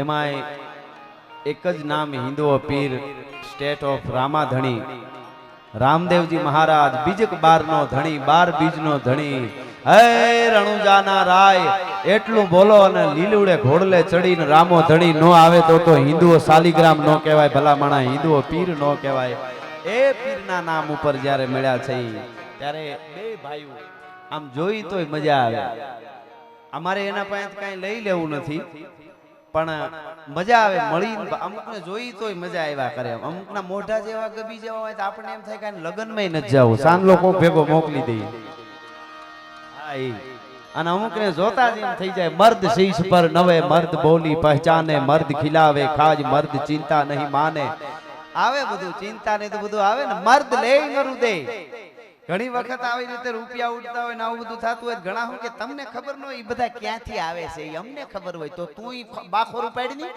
એમાંય એક જ નામ હિન્દુઓ પીર, સ્ટેટ ઓફ રામાધણી. રામદેવજી મહારાજ બીજક બારનો ધણી, બાર બીજનો ધણી. હે રણુજાના રાય, એટલું બોલો અને લીલુડે ઘોડલે ચડીને રામો ધણી નો આવે તો તો હિન્દુઓ સાલીગ્રામ નો કહેવાય, ભલામણા હિન્દુઓ પીર નો કહેવાય. એ પીરના નામ ઉપર જ્યારે મળ્યા છે, ત્યારે બે ભાઈઓ, આમ જોઈ તોય મજા આવે. અમારે એના પાસે કાંઈ લઈ લેવું નથી. પણ મજા આવે મળી અમુકને જોઈ તોય મજા આવ્યા કરે. અમુકના મોઢા જેવા ગબી જેવા હોય તો આપણને એમ થાય કે લગ્નમાં નથી જવું. સાંજ લોકો ભેગો મોકલી દઈએ. હા એ અને અમુકને જોતા જ એમ થઈ જાય મર્દ શીશ પર નવે મર્દ બોલી પહેચાને મર્દ ખિલાવે ખાજ મર્દ ચિંતા નહીં માને. આવે બધું ચિંતા ને તો બધું આવે ને મર્દ લે નરું દે. ઘણી વખત આવી રીતે રૂપિયા ઉડતા હોય ને આવું બધું થતું હોય ઘણા હોય કે તમને ખબર ન હોય, એ બધા ક્યાંથી આવે છે? એ અમને ખબર હોય. તો તું બાખોર ઉપાડી ની?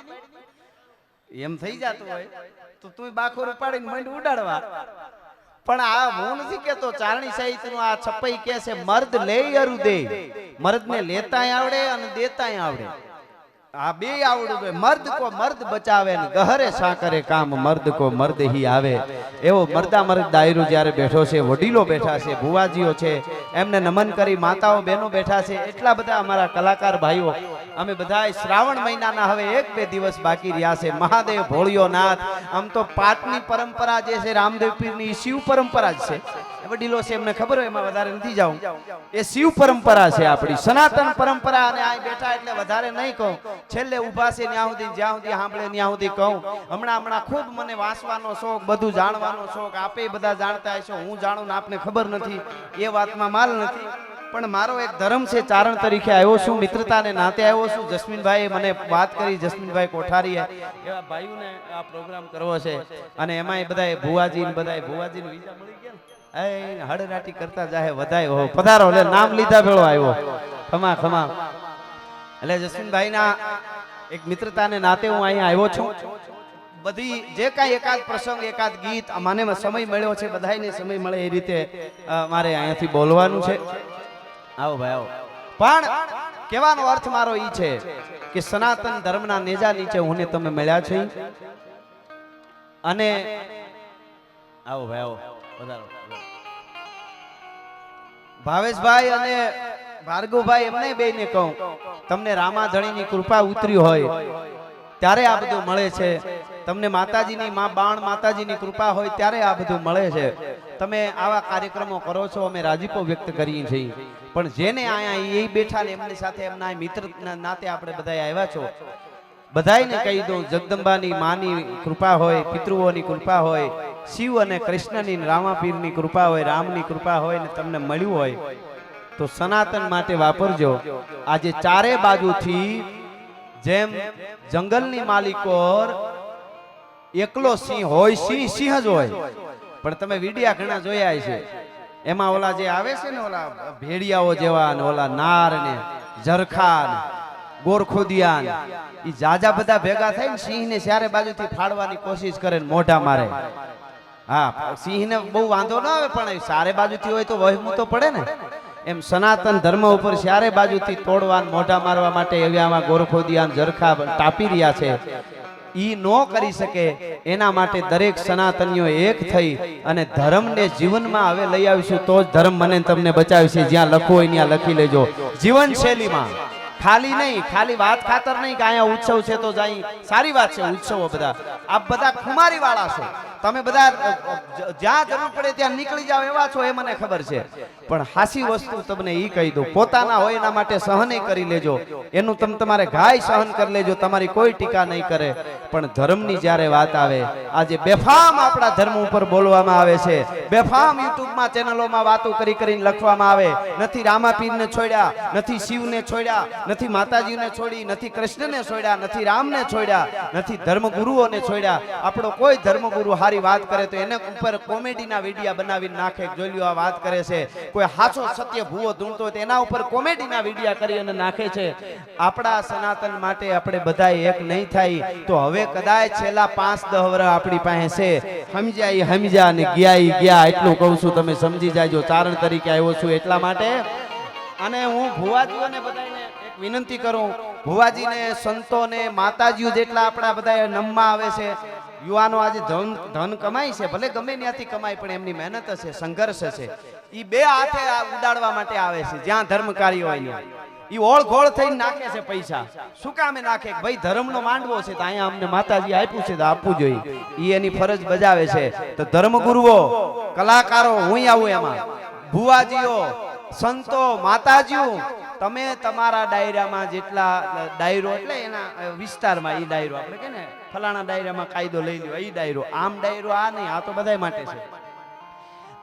એમ થઈ જતું હોય. તો તું બાખોર ઉપાડીને મંડ ઉડાડવા. પણ આ હું નથી કેતો, ચારણી સાહિત્યનું આ છપ્પાઈ કે છે, મર્દ લે અરુ દે મર્દ ને લેતાય આવડે અને દેતાય આવડે. આ બે આવડું જોઈએ મર્દ કો મર્દ બચાવે ને ગહરે સાકરે કામ. મર્દ કો મર્દ હી આવે. એવો મર્દા મર્દ દાયરો જ્યારે બેઠો છે, વડીલો બેઠા છે, ભુવાજીઓ છે, એમને નમન કરી માતાઓ બહેનો બેઠા છે, એટલા બધા અમારા કલાકાર ભાઈઓ. અમે બધા શ્રાવણ મહિનાના હવે એક બે દિવસ બાકી રહ્યા છે. મહાદેવ ભોળિયો નાથ આમ તો પાટની પરંપરા જે છે, રામદેવ પીરની શિવ પરંપરા જ છે. વડીલો છે એમને ખબર હોય એમાં વધારે નથી જાઉં. એ શિવ પરંપરા છે આપણી. સનાતન પરંપરા અને આ બેઠા એટલે વધારે નહીં કહું. છેલ્લે ઊભા છે ત્યાં સુધી જ્યાં સુધી સાંભળે ત્યાં સુધી કહું. હમણાં હમણાં ખૂબ મને વાંચવાનો શોખ બધું જાણવાનો શોખ આપે બધા જાણતા હશો હું જાણું ને આપને ખબર નથી. એ વાતમાં માલ નથી. પણ મારો એક ધર્મ છે ચારણ તરીકે આવ્યો છું મિત્રતાને નાતે આવ્યો છું. જસ્મીનભાઈએ મને વાત કરી જસ્મીનભાઈ કોઠારીએ. એવા ભાઈઓને આ પ્રોગ્રામ કરવો છે. અને એમાંય બધાય ભુવાજી ભુવાજી ને વિઝા મળી ગયા એ કરતા જાહે વધાય. હો પધારો એટલે નામ લીધા ભેળો આવ્યો. ખમા ખમા. એટલે જસ્મીનભાઈ ના એક મિત્રતાને નાતે હું અહીંયા આવ્યો છું. બધી જે કાંઈ એકાદ પ્રસંગ એકાદ ગીત મને સમય મળ્યો છે બધાયને સમય મળે એ રીતે મારે અહીંયાથી બોલવાનું છે. આવો ભાઈ આવો. પણ કહેવાનો અર્થ મારો ઈ છે કે સનાતન ધર્મના નેજા નીચે હું તમે મળ્યા છે અને આવો ભાઈ આવો. વધારો. ભાવેશભાઈ અને ભાર્ગવભાઈ એમને બેને કહું, તમને રામાધણીની કૃપા ઉતરી હોય, ત્યારે આ બધું મળે છે. તમને માતાજીની માં, બાણ માતાજીની કૃપા હોય, ત્યારે આ બધું મળે છે. તમે આવા કાર્યક્રમો કરો છો, અમે રાજીપો વ્યક્ત કરીએ છીએ. પણ જેને અહીંયા એ બેઠા ને એમની સાથે એમના મિત્ર નાતે આપણે બધા આવ્યા છો, બધાયને કહી દઉં, જગદંબાની માની કૃપા હોય, પિતૃઓની કૃપા હોય શિવ અને કૃષ્ણની રામાપીરની કૃપા હોય, રામની કૃપા હોય ને તમને મળ્યું હોય, તો સનાતન માટે વાપરજો. આજે ચારે બાજુથી જેમ જંગલની માલિકોર એકલો સિંહ હોય, સિંહ સિંહ જ હોય. પણ તમે વિડિયા ઘણા જોયા છે એમાં ઓલા જે આવે છે ને ઓલા ભેડિયાઓ જેવા ને ઓલા નાર ને ઝરખા ને ગોરખોદિયા ને, ઈ જાજા બધા ભેગા થઈને સિંહને ચારે બાજુથી ફાડવાની કોશિશ કરે મોઢા મારે. હા, સિંહને બહુ વાંધો ના આવે, પણ સારે બાજુથી હોય તો વહેમું તો પડે ને. એમ સનાતન ધર્મ ઉપર ચારે બાજુથી તોડવા મોઢા મારવા માટે એવી આમાં ગોરખોદિયાન, જરખા ટાપી રહ્યા છે. ઈ નો કરી શકે, એના માટે દરેક સનાતનીઓ એક થઈ અને ધર્મને જીવનમાં હવે લઈ આવીશું, તો જ ધર્મ મને તમને બચાવશે. જ્યાં લખવું હોય ત્યાં લખી લેજો. જીવન શૈલીમાં ખાલી નહીં, ખાલી વાત ખાતર નહીં કે અહીંયા ઉત્સવ છે તો જાય. સારી વાત છે, ઉત્સવો બધા. આપ બધા ખુમારી વાળા છો. તમે બધા જ્યાં જરૂર પડે ત્યાં નીકળી જાવ એવા છો એ મને ખબર છે. પણ હાસી વસ્તુ તમને એ કહી દઉં, પોતાના હોય એના માટે સહન કરી લેજો. એનું તમે, તમારે ગાય સહન કરી લેજો, તમારી કોઈ ટીકા નહીં કરે. પણ ધર્મની જ્યારે વાત આવે, આજે બેફામ આપણા ધર્મ ઉપર બોલવામાં આવે છે. બેફામ યુટ્યુબમાં, ચેનલોમાં વાતો કરી કરીને લખવામાં આવે. નથી રામાપીરને છોડ્યા, નથી શિવને છોડ્યા નથી માતાજીને છોડી, નથી કૃષ્ણને છોડ્યા, નથી રામને છોડ્યા, નથી ધર્મગુરુઓને છોડ્યા. આપણો કોઈ ધર્મગુરુ હારી વાત કરે તો એને ઉપર કોમેડીના વિડિયા બનાવીને નાખે. જોઈ લ્યો આ વાત કરે છે, કોઈ હાચો સત્ય ભૂવો ધૂણતો હોય તો એના ઉપર કોમેડીના વિડિયા કરી અને નાખે છે. આપણા સનાતન માટે આપણે બધા એક નહીં થાય. તો હવે કદાચ છેલ્લા પાંચ દહ વર્ષ આપણી પાસે છે. સમજ્યા સમજ્યા ને ગયા ગયા, એટલું કહું છું, તમે સમજી જાજો. ચારણ તરીકે આવ્યો છું એટલા માટે. અને હું ભુવાજીઓને બધાને વિનંતી કરું, ભુવાજીને, સંતોને, માતાજીઓ જેટલા આપણા બધા નમમાં આવે છે, યુવાનો આજે ધન ધન કમાય છે, ભલે ગમે ત્યાંથી કમાય, પણ એમની મહેનત હશે, સંઘર્ષ હશે. એ બે હાથે ઉડાડવા માટે આવે છે, જ્યાં ધર્મ કાર્ય હોય ત્યાં ઈ ઓળ થઈને નાખે છે પૈસા. શું કામે નાખે? ભાઈ ધર્મનો માંડવો છે, તો અહીંયા અમને માતાજી આપ્યું છે, તો આપવું જોઈએ. એ એની ફરજ બજાવે છે. તો ધર્મગુરુઓ, કલાકારો, હું આવું એમાં. ભુવાજીઓ, સંતો, માતાજીઓ તમે તમારા ડાયરામાં જેટલા ડાયરો એટલે એના વિસ્તારમાં એ ડાયરો. આપણે કે ને ફલાણા ડાયરામાં કાયદો લઈ લ્યો એ ડાયરો. આમ ડાયરો, આ નહીં, આ તો બધાય માટે છે.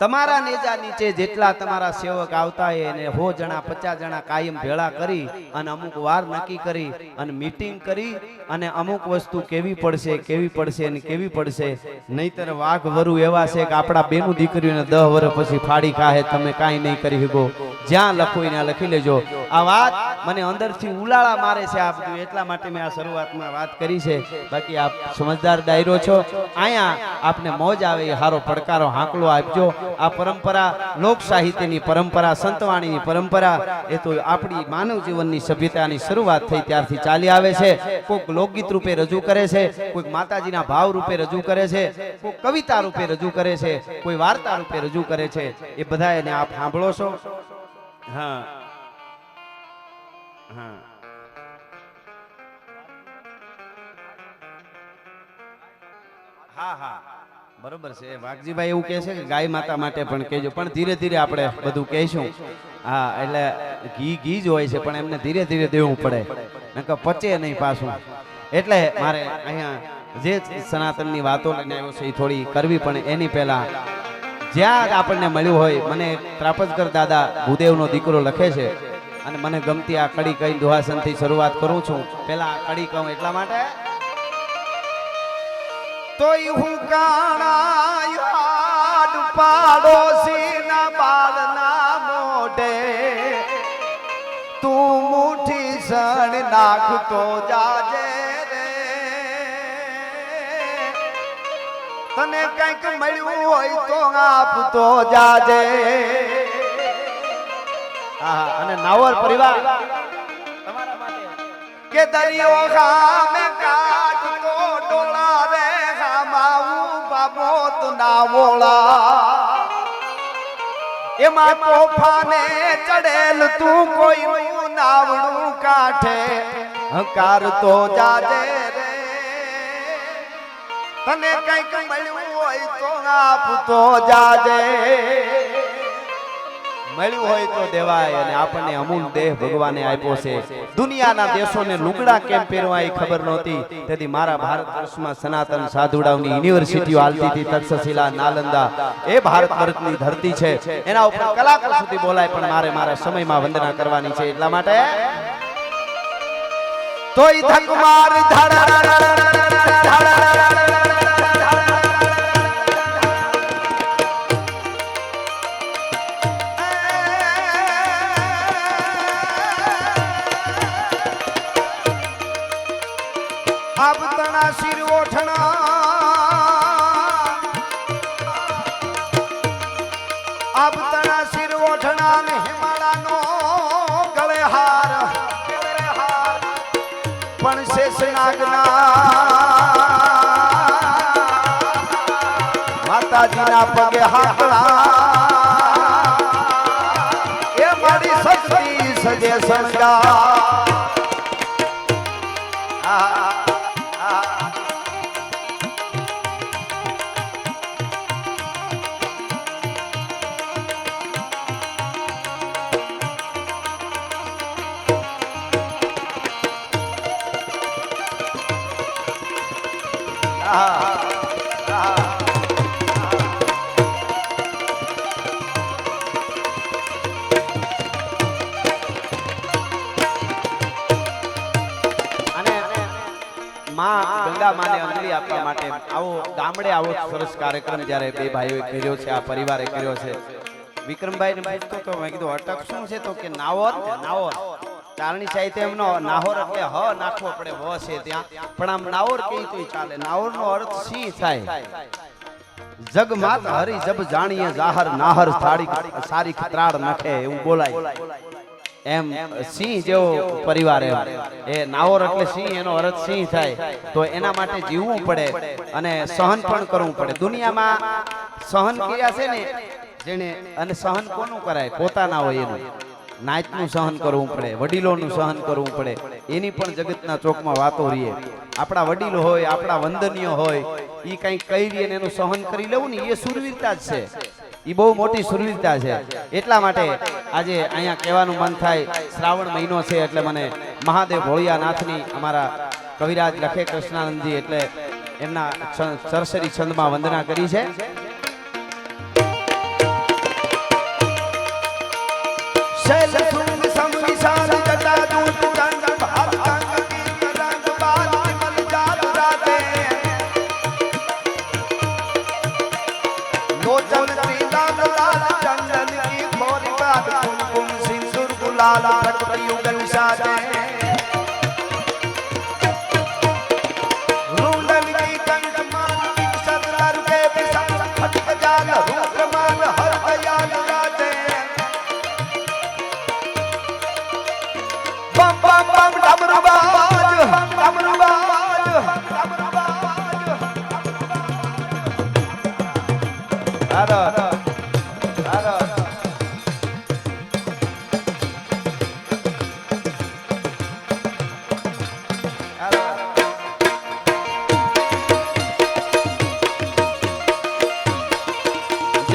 તમારા નેજા નીચે જેટલા તમારા સેવક આવતા એને હો જણા, પચાસ જણા કાયમ ભેળા કરી અને અમુક વાર નક્કી કરી અને મીટિંગ કરી અને અમુક વસ્તુ કેવી પડશે કેવી પડશે અને કેવી પડશે. નહીતર વાઘ વરુ એવા છે કે આપણા બેનું દીકરીઓને દહ વર્ષ પછી ફાડી ખાહે, તમે કાંઈ નહીં કરી શકો. જ્યાં લખો ત્યાં લખી લેજો. આ વાત મને અંદરથી ઉલાળા મારે છે આ બધું એટલા માટે મેં આ શરૂઆતમાં વાત કરી છે. બાકી આપ સમજદાર ડાયરો છો. અહીંયા આપને મોજ આવે હારો પડકારો, હાંકલો આપજો. આ પરંપરા લોક સાહિત્યની પરંપરા, સંતવાણીની પરંપરા, એ તો આપણી માનવ જીવનની સભ્યતાની શરૂઆત થઈ ત્યારથી ચાલી આવે છે. કોઈક લોકગીત રૂપે રજૂ કરે છે, કોઈક માતાજીના ભાવ રૂપે રજૂ કરે છે, કોઈક કવિતા રૂપે રજૂ કરે છે, કોઈ વાર્તા રૂપે રજૂ કરે છે. એ બધા એને આપ સાંભળો છો? હા. હા. હા હા. બરોબર છે. વાઘજીભાઈ એવું કહે છે કે ગાય માતા માટે પણ કહેજો. પણ ધીરે ધીરે આપણે બધું કહીશું. હા, એટલે ઘી ઘી જ હોય છે, પણ એમને ધીરે ધીરે દેવું પડે. નકર પચે નહીં પાછું. એટલે મારે અહીંયા જે સનાતનની વાતો લઈને આવ્યો છે, એ થોડી કરવી પણ એની પહેલા જ્યાં આપણને મળ્યું હોય, મને ત્રાપજકર દાદા ભૂદેવનો દીકરો લખે છે. અને મને ગમતી આ કડી કઈ દુહાસનથી શરૂઆત કરું છું. પહેલા આ કડી કહું એટલા માટે તોય હું કાણા યાદ પાડોશી ના બાળના મોઢે. તું મુઠી સણ નાખતો જાજે રે. તને કંઈક મળ્યું હોય તો આપતો જાજે. અને નાવર પરિવાર. તમારા માટે. કે દરિયો ગામે કાઢતો ના વોળા. એમાં તોફાને ચડેલ તું કોઈ નાવડું કાઠે હકાર તો જાજે રે. તને કંઈક મળ્યું હોય તો આપતો જાજે. મળ્યું હોય તો દેવાય અને આપણને અમૂલ દેહ ભગવાને આપ્યો છે દુનિયાના દેશોને લુગડા કેમ પહેરવા એ ખબર નહોતી તેથી મારા ભારત વર્ષમાં સનાતન સાધુડાઓની યુનિવર્સિટીઓ હાલતી હતી તક્ષશિલા નાલંદા એ ભારત વર્ષની ધરતી છે એના ઉપર કલાકો સુધી બોલાય પણ મારે મારા સમયમાં વંદના કરવાની છે એટલા માટે તોય ધક ધડ આબ માતાજીના પગે હાકડા. એ મારી શક્તિ સજે શણગા આવો ગામડે આવો સરસ કાર્યક્રમ જ્યારે બે ભાઈઓએ કર્યો છે, આ પરિવારે કર્યો છે. વિક્રમભાઈ ને પૂછતો તો મેં કીધું, અટક શું છે તો કે નાવર નાવર. ચારણી સાહિત્ય એમનો નાહોર એટલે હ નાખવો પડે, હ છે ત્યાં. પણ આમ નાવર કહી તો ચાલે? નાવર નો અર્થ સી થાય? જગ માત હરી જબ જાણીએ, જાહર નાહર સારી સારી ત્રાડ નાખે, એવું બોલાય. એમ સિંહ જેવો પરિવાર એમ. એ નાવર એટલે સિંહ, એનો અર્થ સિંહ થાય. તો એના માટે જીવવું પડે અને સહન પણ કરવું પડે. દુનિયામાં સહન ક્રિયા છે ને જેને અને સહન કોનું કરાય? પોતાના હોય એનું. નાચનું સહન કરવું પડે, વડીલોનું સહન કરવું પડે. એની પણ જગતના ચોકમાં વાતો રહીએ. આપણા વડીલ હોય, આપણા વંદનીય હોય એ કંઈક કહી રહીએ એનું સહન કરી લેવું ને એ સુરવીરતા જ છે. એ બહુ મોટી સુરવીરતા છે. એટલા માટે આજે અહીંયા કહેવાનું મન થાય, શ્રાવણ મહિનો છે એટલે મને મહાદેવ ભોળિયાનાથની અમારા કવિરાજ લખે કૃષ્ણાનંદજી એટલે એમના સરસરી છંદમાં વંદના કરી છે. શૈલ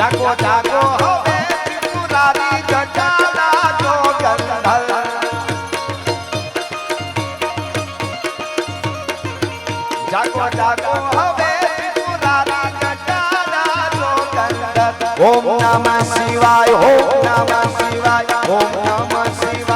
જાગો જાગો હવે ત્રિપુરારી જટાલા જો ગંધર્વ જાગો જાગો હવે ત્રિપુરારી જટાલા જો ગંધર્વ ઓમ નમઃ શિવાય, ઓમ નમઃ શિવાય, ઓમ નમઃ શિવાય.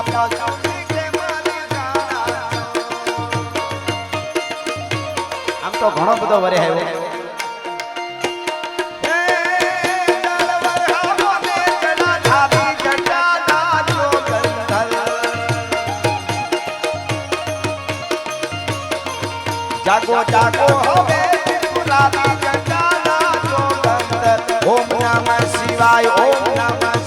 આમ તો ઘણો બધો વરે આવ્યો જાગો જાગો હવે ત્રિપુરારી જટાના જો ગંધર્વ ઓમ નમઃ શિવાય ઓમ નમઃ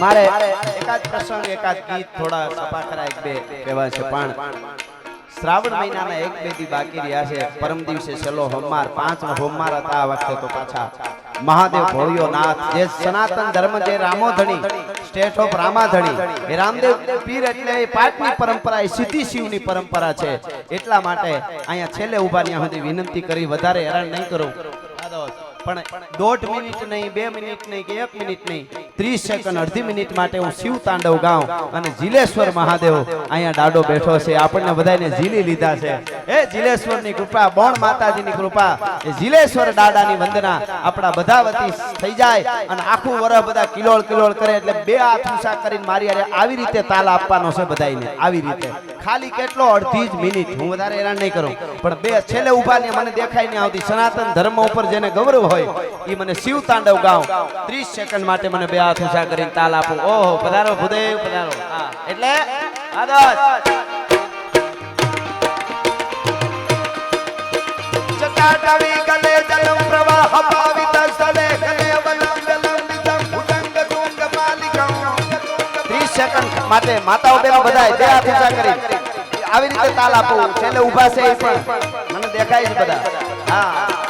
મારે એકાદ પ્રસંગ, એકાદ ગીત થોડા સપાખરા એક બે કહેવા છે. પણ શ્રાવણ મહિનાના એક, બે દી બાકી રહ્યા છે. પરમ દિવસે છેલ્લો હોમમાર પાંચ હોમમાર હતા આ વખતે તો પાછા મહાદેવ ભોળિયો નાથ, જે સનાતન ધર્મ, જે રામોધણી સ્ટેટ ઓફ રામાધણી એ રામદેવ પીર એટલે પાટની પરંપરા, એ સીધી શિવની પરંપરા છે. એટલા માટે અહીંયા છેલ્લે ઊભા ત્યાં સુધી વિનંતી કરી, વધારે હેરાન નહીં કરું. જીલેશ્વર મહાદેવ અહીંયા વંદના આપણા બધા વતી થઈ જાય અને આખું વરસ બધા કિલોળ કિલોળ કરે એટલે બે હાથ કરીને મારી આવી રીતે તાલ આપવાનો છે બધાને આવી રીતે. ખાલી કેટલો અડધી જ મિનિટ, હું વધારે હેરાન નહીં કરું. પણ બે છેલ્લે ઊભા ને મને દેખાય નહીં આવતી. સનાતન ધર્મ ઉપર જેને ગૌરવ હોય એ મને શિવ તાંડવ ગાઉં. 30 સેકન્ડ માટે મને બે હાથ ઊંચા કરીને તાલ આપો. ઓહો પધારો ભૂદેવ પધારો. હા એટલે આદર્શ જટાટવી ગલે જલમ પ્રવાહ પાવિત સ્થલે ગલે વલમ જલમ વિદમ ભુજંગ તુંગ માલિકમ. 30 સેકન્ડ માટે માતાઓ બેનો બધાય બે હાથ ઊંચા કરી. આવી રીતે તાલ આપો. છેલ્લે ઊભા છે એ પણ. મને દેખાય છે બધા. હા.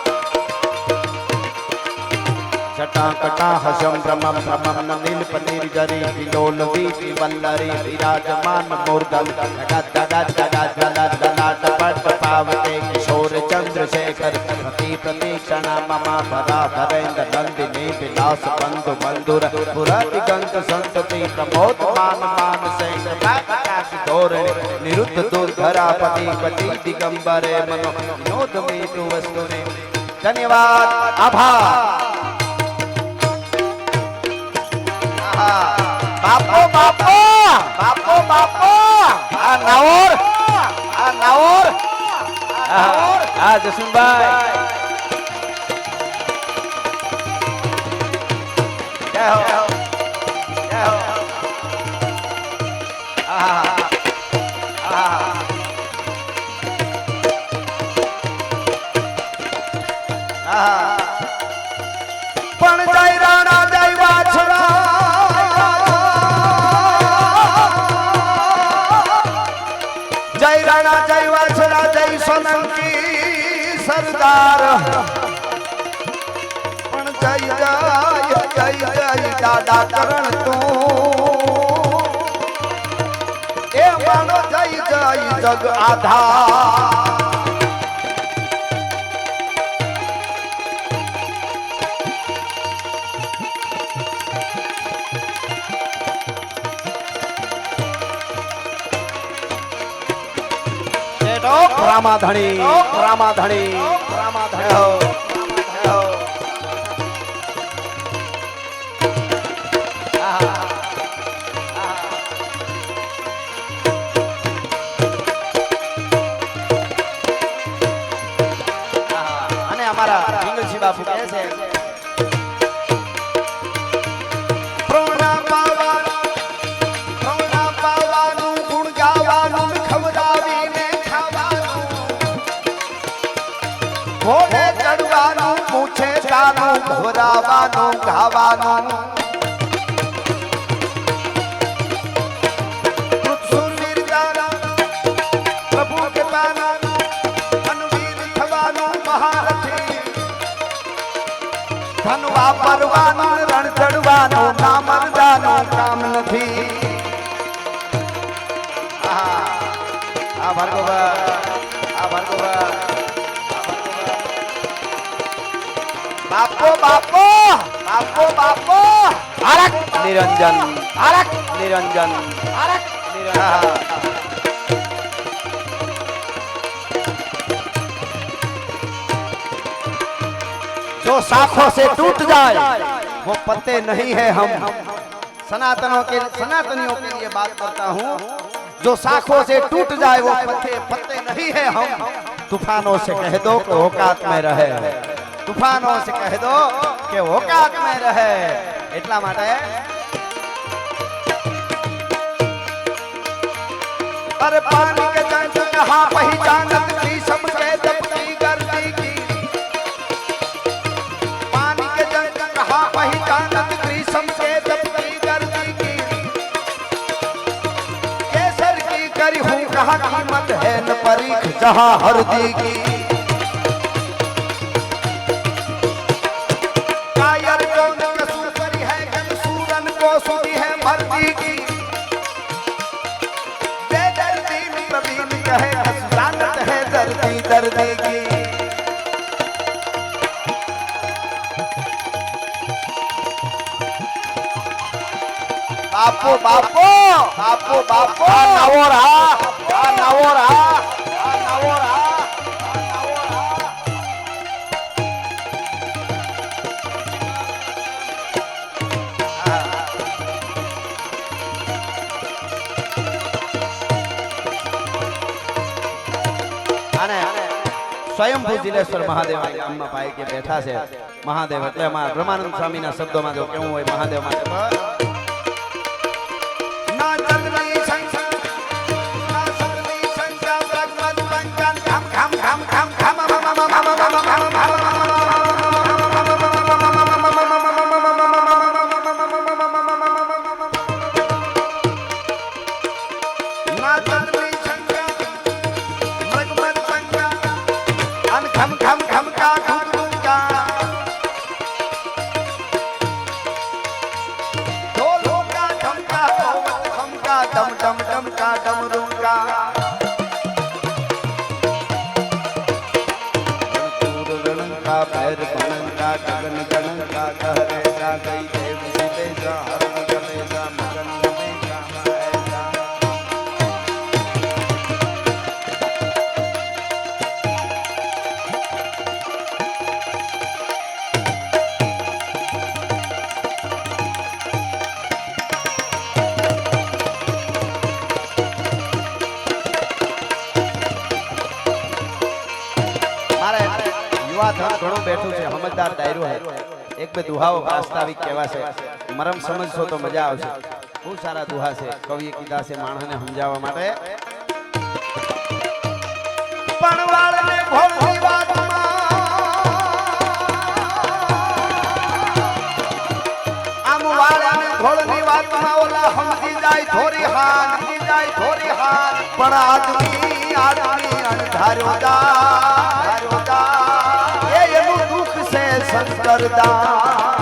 जटाकटा हसं भ्रमं भ्रमं नीलपनीर्जरी विलोलवीतिवल्लरी विराजमान मूर्धल पावते किशोर चंद्रशेखर प्रति प्रति प्रतीक्षण मम पदा धरेन्द्र नंदिनी विलास बंधु बंधुर पुरदिगंत संतति प्रमोद मान मान से धोरण निरुद्ध दुर्धरा पति पति दिगंबरे मनो विनोद में तू वस्तुने धन्यवाद आभार બાપો બાપો! બાપો બાપો! આ નાઓર આ નાઓર આ જસુનભાઈ. જય હો! જય હો! આહા આહા આહા સરદાર પણ જય જય જય જય દાદા કરણ તું. એ માનો જય જય જગ આધાર. રામાધણી રામાધણી. રામાધણી ધન પરવાનું રણ ચડવાનું નામ અરદાનું કામ નથી. આ આ બાપો બાપો બાપો બાપો. આરક નિરંજન આરક નિરંજન આરક. નિરંજન. जो साखों से टूट जाए वो पत्ते नहीं है हम सनातनों के सनातनियों के लिए बात करता हूँ जो साखों से टूट जाए वो पत्ते पत्ते नहीं है हम तूफानों से कह दो कि औकात में रहे તૂફાનો से कह दो કે औकात में रहे એટલા માટે अरे पानी के जंग कहाँ पहचानत जहाँ हर दीगी। कर देगी। बापो बापो बापो बापो। हाँ, नवो रहा हाँ, नवो रहा। સ્વયંભૂ જીલેશ્વર મહાદેવ ગામમાં પાઈ કે બેઠા છે. મહાદેવ એટલે બ્રહ્માનંદ સ્વામીના શબ્દોમાં જો કેવું હોય મહાદેવ માટે. ડમરૂકા બેઠું ડાયરો હે એક બે દુહાઓ વાસ્તવિક કેવા છે. મરમ સમજશો તો મજા આવશે. બહુ સારા દુહા છે. કવિએ કીધા છે માણસને સમજાવવા માટે. પણ વાળને વાતમાં. આમ વાળને ભોળની વાતમાં ઓલા સમજી જાય થોરી હાન સમજી જાય થોરી હાન પણ આદમી આદમી અણધાર્યો દા ધાર્યો દા કરદા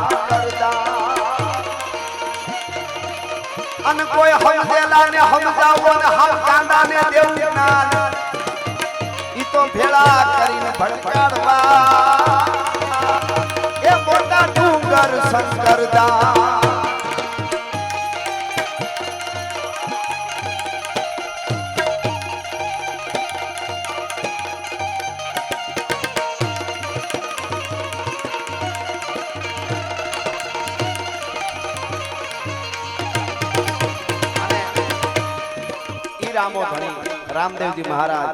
અને કોઈ હમજેલા ને હમજાવો ને હમ કાંડા ને દેવું જ્ઞાન. ઈ તો ભેળા કરીને ભડકાડવા. એ મોટા ડુંગર શંકરદા ઈ ધણી. રામદેવજી મહારાજ,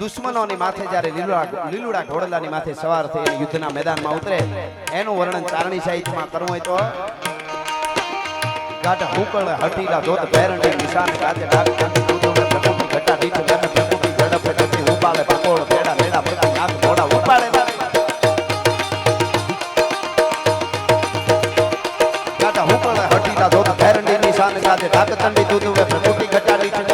દુશ્મનોની માથે જ્યારે લીલુડા લીલુડા ઘોડલાની માથે સવાર થઈ યુદ્ધના મેદાનમાં ઉતરે, એનું વર્ણન ચારણી સાહિત્યમાં કરવું હોય તો? ગાઢ હુકળ હટીલા ધોત ભેરંડી, નિશાન, ગાજે ડાક ઘટા ડીઠ બેન પ્રકૃતિ ઝડપ ગતિ ઉપાડે પકોડ ભેડા ભેડા પ્રતિ હાથ ઘોડા, ઉપાડે. ગાઢ હુકળ હટીલા ધોત ભેરંડી, નિશાન, ગાજે ડાક ચંડી દૂધ વે પ્રકૃતિ ઘટા ડીઠ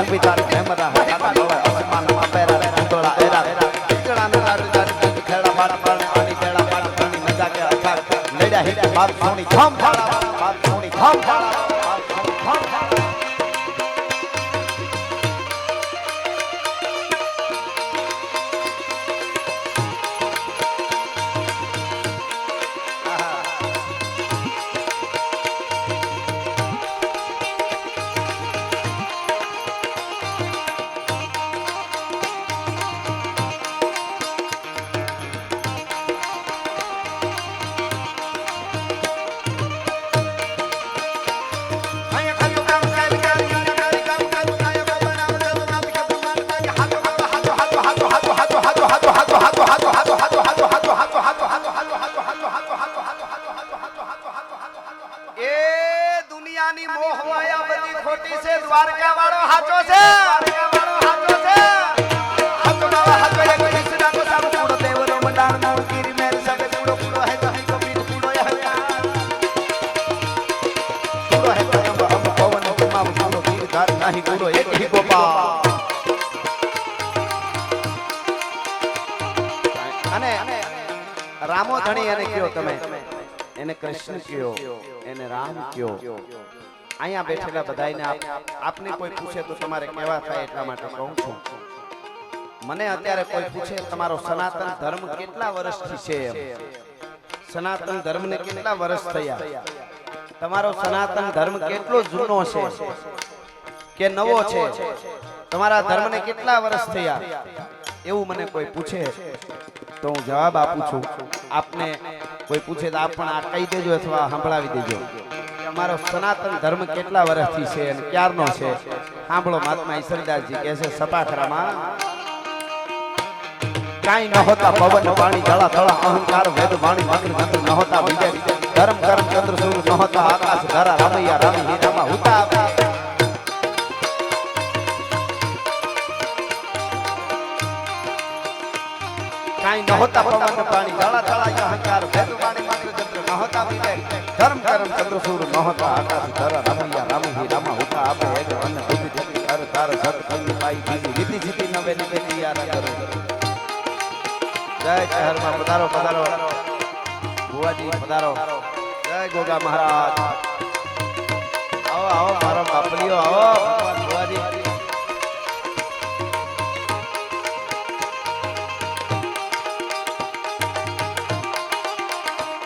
ઊંભી તાર હેમરા હાટા ડોળા અસમાનમાં પેરા ઉતોળા એરા. ટીકડા ને લાડ લાડ ખેડા બાડ પાણે આની ખેડા બાડ પાણી નજા કે અખાર લેડા હિટ બાદ સોની. ખમ ફાળા નાહી કુડો એક હી ગોપાલ અને રામો ધણી એને કયો તમે? એને કૃષ્ણ કયો, એને રામ કયો. અહીંયા બેઠેલા બધાને આપ- આપને કોઈ પૂછે તો તમારે કેવા થાય એટલા માટે કહું છું. મને અત્યારે કોઈ પૂછે, તમારો સનાતન ધર્મ કેટલા વર્ષથી છે એમ? સનાતન ધર્મને કેટલા વર્ષ થયા? તમારો સનાતન ધર્મ કેટલો જૂનો છે? કે નવો છે? તમારા ધર્મને કેટલા વર્ષ થયા? એવું મને કોઈ પૂછે? તો હું જવાબ આપું છું. આપને કોઈ પૂછે તો આપ પણ આ કહી દેજો અથવા સંભળાવી દેજો. કે અમારો સનાતન ધર્મ કેટલા વર્ષથી છે અને ક્યારનો છે? સાંભળો મહાત્મા ઈશ્વરદાસજી કહે છે સપાખરામાં કાંઈ ન હોતા પવન પાણી ધળા ધળા અહંકાર વેદ વાણી મંત્ર મંત્ર ન હોતા વિજય ધર્મ કર્મ ચંદ્ર સૂર્ય ન હોતા આકાશ ધરા રામૈયા રામ ચંદ્ર સૂર નહોતા આકાશ તારા રમૈયા, રામહી, રામા, હોતા, આપે હેડ અને બુદ્ધિ જતી હર તાર સત કંદ પાઈ, બીજી રીતિ જીતી, નવે નવે યાદ કરો. જય શહેરમાં પધારો પધારો. ભુવાજી, પધારો. જય ગોગા મહારાજ. આવો આવો, મારો બાપલીઓ, આવો ભુવાજી.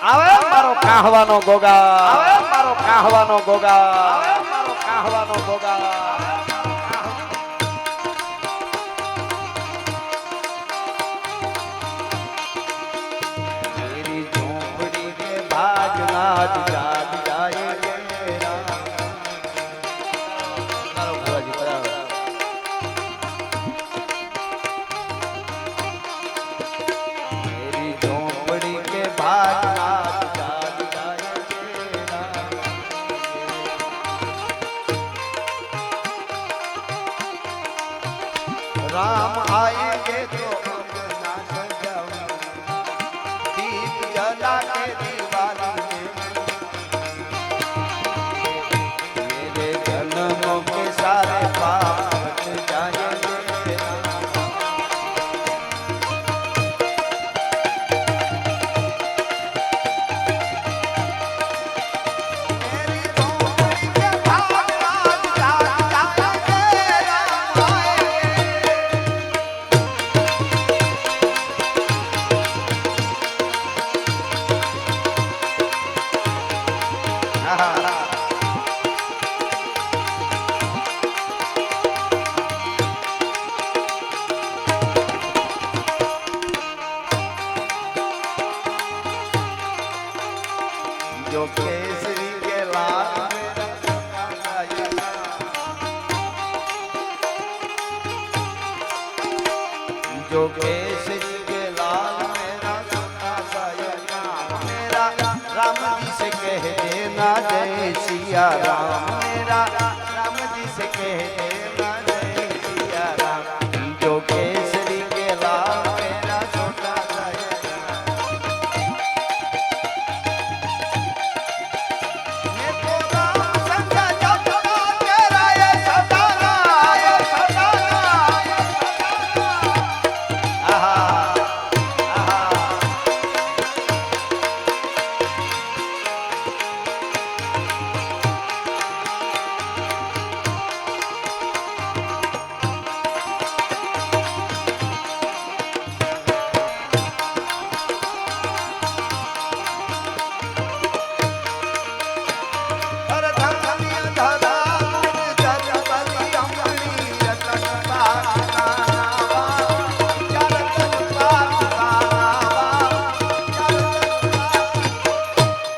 આવે? મારો કાહવાનો ગોગા. કાહવાનો ગોગા કાહવાનો ગોગા